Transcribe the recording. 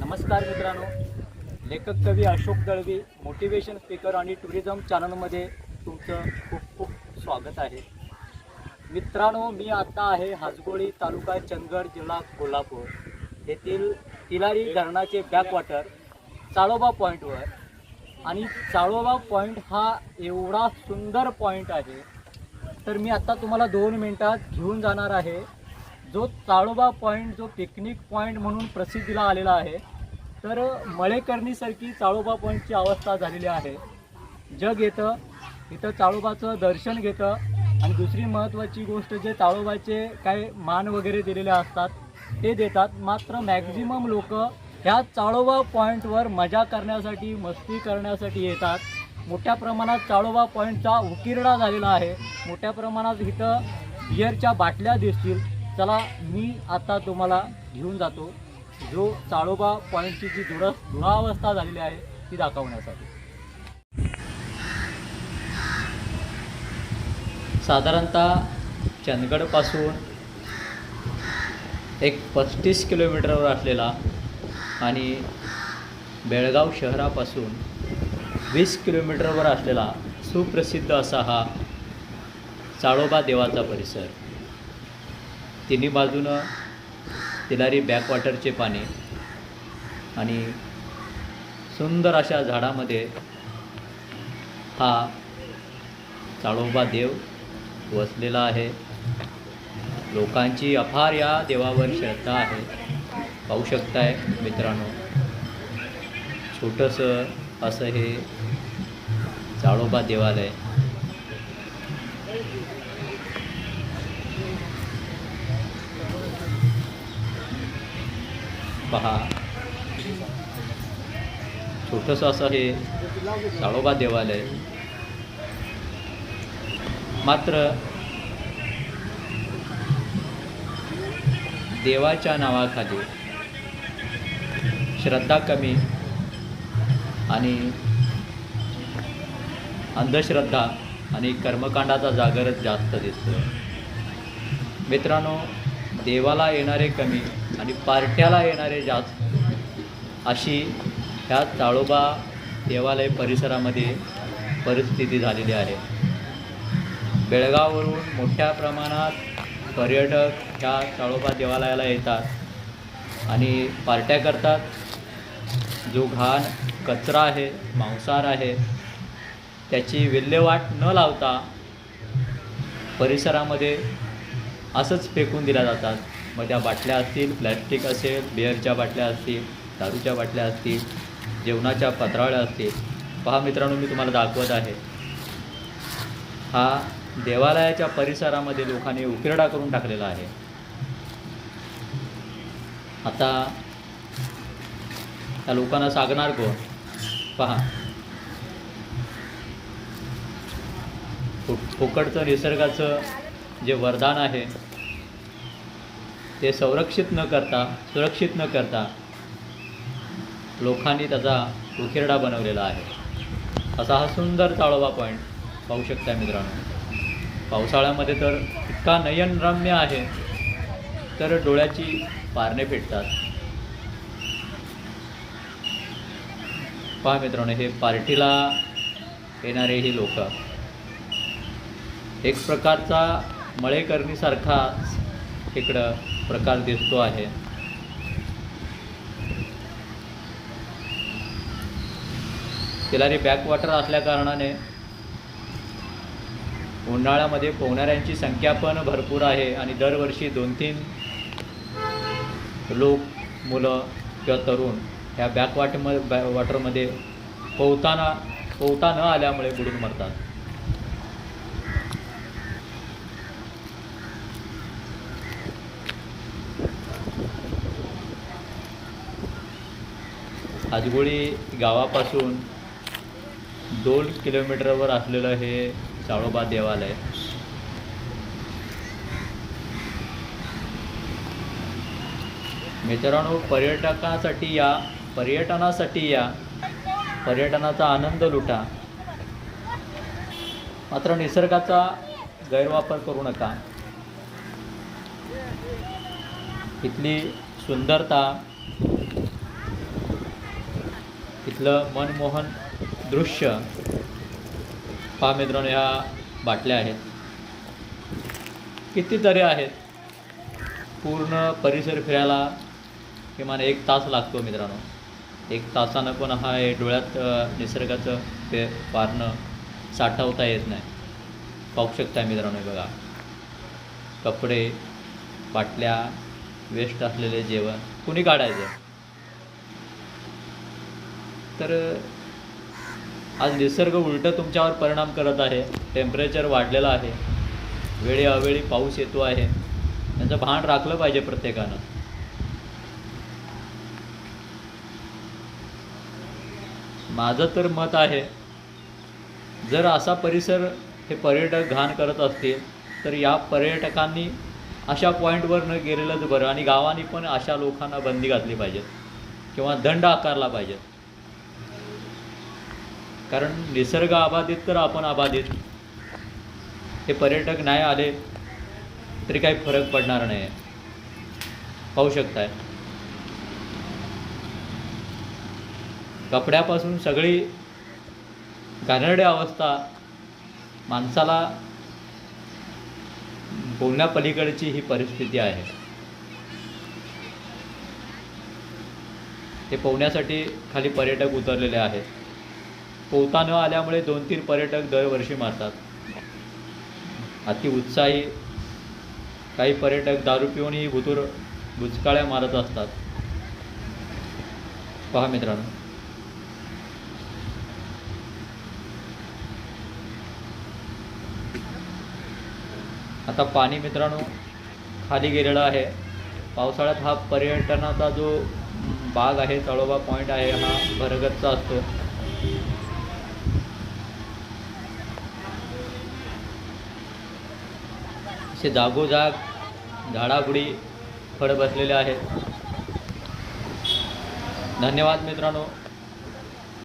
नमस्कार मित्रांनो. लेखक कवी अशोक दळवी मोटिवेशन स्पीकर आणि टुरिझम चॅनलमध्ये तुमचं खूप खूप स्वागत आहे. मित्रांनो मी आता आहे हाजगोळी तालुका चंदगड जिल्हा कोल्हापूर. येथील तिलारी धरणाचे बॅकवॉटर चाळोबा पॉईंटवर आणि चाळोबा पॉईंट हा एवढा सुंदर पॉईंट आहे. तर मी आत्ता तुम्हाला दोन मिनटात घेऊन जाणार आहे. जो चाळोबा पॉईंट जो पिकनिक पॉईंट म्हणून प्रसिद्धीला आलेला आहे तर मळेकरणीसारखी चाळोबा पॉईंटची अवस्था झालेली आहे. जग येतं इथं चाळोबाचं दर्शन घेतं आणि दुसरी महत्त्वाची गोष्ट जे चाळोबाचे काय मान वगैरे दिलेले असतात ते देतात. मात्र मॅक्झिमम लोक ह्या चाळोबा पॉईंटवर मजा करण्यासाठी मस्ती करण्यासाठी येतात. मोठ्या प्रमाणात चाळोबा पॉईंटचा उकिरडा झालेला आहे. मोठ्या प्रमाणात इथं बिअरच्या बाटल्या दिसतील. चला मी आता तुम्हाला घेऊन जातो. जो चाळोबा पॉईंटची जी दुर दुरावस्था झालेली आहे ती दाखवण्यासाठी. साधारणतः चंदगडपासून एक पस्तीस किलोमीटरवर असलेला आणि बेळगाव शहरापासून वीस किलोमीटरवर असलेला सुप्रसिद्ध असा हा चाळोबा देवाचा परिसर. तिन्ही बाजूनं तिलारी बॅकवॉटरचे पाणी आणि सुंदर अशा झाडामध्ये हा चाळोबा देव वसलेला आहे. लोकांची अफार या देवावर श्रद्धा आहे. पाहू शकताय मित्रांनो छोटंसं असं हे चाळोबा देवालय. पहा. छोटंसं असं हे साळोबा देवालय. मात्र देवाच्या नावाखाली श्रद्धा कमी आणि अंधश्रद्धा आणि कर्मकांडाचा जागरच जास्त दिसतो मित्रांनो देवाला येणारे कमी आणि पार्ट्याला येणारे जास्त अशी ह्या ताळोबा देवालय परिसरामध्ये परिस्थिती झालेली आहे. बेळगाववरून मोठ्या प्रमाणात पर्यटक ह्या ताळोबा देवालयाला येतात आणि पार्ट्या करतात. जो घाण कचरा आहे मांसाहार आहे त्याची विल्हेवाट न लावता परिसरामध्ये असंच फेकून दिल्या जातात. मग त्या बाटल्या असतील प्लॅस्टिक असेल बिअरच्या बाटल्या असतील दारूच्या बाटल्या असतील जेवणाच्या पत्रावळ्या असतील. पहा मित्रांनो मी तुम्हाला दाखवत आहे. हा देवालयाच्या परिसरामध्ये लोकांनी उकिरडा करून टाकलेला आहे. आता त्या लोकांना सांगणार कोण? पहा. फुकटचं निसर्गाचं जे वरदान आहे ते संरक्षित न करता सुरक्षित न करता लोकांनी त्याचा उखेरडा बनवलेला आहे. असा हा सुंदर ताळोबा पॉईंट पाहू शकता मित्रांनो. पावसाळ्यामध्ये तर इतका नयनरम्य आहे तर डोळ्याची पारणे पेटतात. पहा मित्रांनो हे पार्टीला येणारे ही लोक. एक प्रकारचा मळेकर्णीसारखा इकडं प्रकार दिसतो आहे. तिलारी बॅकवॉटर असल्याकारणाने उन्हाळ्यामध्ये पोहणाऱ्यांची संख्या पण भरपूर आहे आणि दरवर्षी दोन तीन लोक मुलं किंवा तरुण ह्या बॅकवॉटरमध्ये बॅ वॉटरमध्ये पोहताना पोहता न आल्यामुळे बुडून मरतात. आजगोळी गावापासून दोन किलोमीटरवर असलेलं हे साळोबा देवालय. मित्रांनो पर्यटकासाठी या पर्यटनासाठी या पर्यटनाचा आनंद लुटा. मात्र निसर्गाचा गैरवापर करू नका. इथली सुंदरता इथलं मनमोहन दृश्य पहा मित्रांनो ह्या बाटल्या आहेत. कितीतरी आहेत. पूर्ण परिसर फिरायला किमान एक तास लागतो मित्रांनो. एक तासानं पण हा हे डोळ्यात निसर्गाचं ते पारणं साठवता येत नाही. पाहू शकता मित्रांनो हे बघा. कपडे बाटल्या वेस्ट असलेले जेवण. कुणी काढायचं? तर आज निसर्ग उलटं तुमच्यावर परिणाम करत आहे. टेम्परेचर वाढलेलं आहे. वेळी अवेळी पाऊस येतो आहे. त्यांचं भान राखलं पाहिजे प्रत्येकानं. माझं तर मत आहे जर असा परिसर हे पर्यटक घाण करत असतील तर या पर्यटकांनी अशा पॉईंटवर न गेलेलंच बरं आणि गावांनी पण अशा लोकांना बंदी घातली पाहिजे. किंवा दंड आकारला पाहिजे. कारण निसर्ग अबाधित तर आपण अबाधित हे पर्यटक नाही आले तरी काही फरक पडणार नाही पाहू शकताय. कपड्यापासून सगळी घाणेरडी अवस्था माणसाला बोलण्यापलीकडची ही परिस्थिती आहे. ते पोहण्यासाठी खाली पर्यटक उतरलेले आहेत. पोहता न आल्यामुळे दोन तीन पर्यटक दरवर्षी मारतात. अति उत्साही काही पर्यटक दारू पिऊनही भुतूर भुचकाळ्या मारत असतात. पहा मित्रांनो. आता पाणी मित्रांनो खाली गेलेलं आहे. पावसाळ्यात हा पर्यटनाचा जो भाग आहे तळोबा पॉईंट आहे हा भरगतचा असतो. असे जागोजाग झाडाबुडी फळं बसलेले आहेत. धन्यवाद मित्रांनो.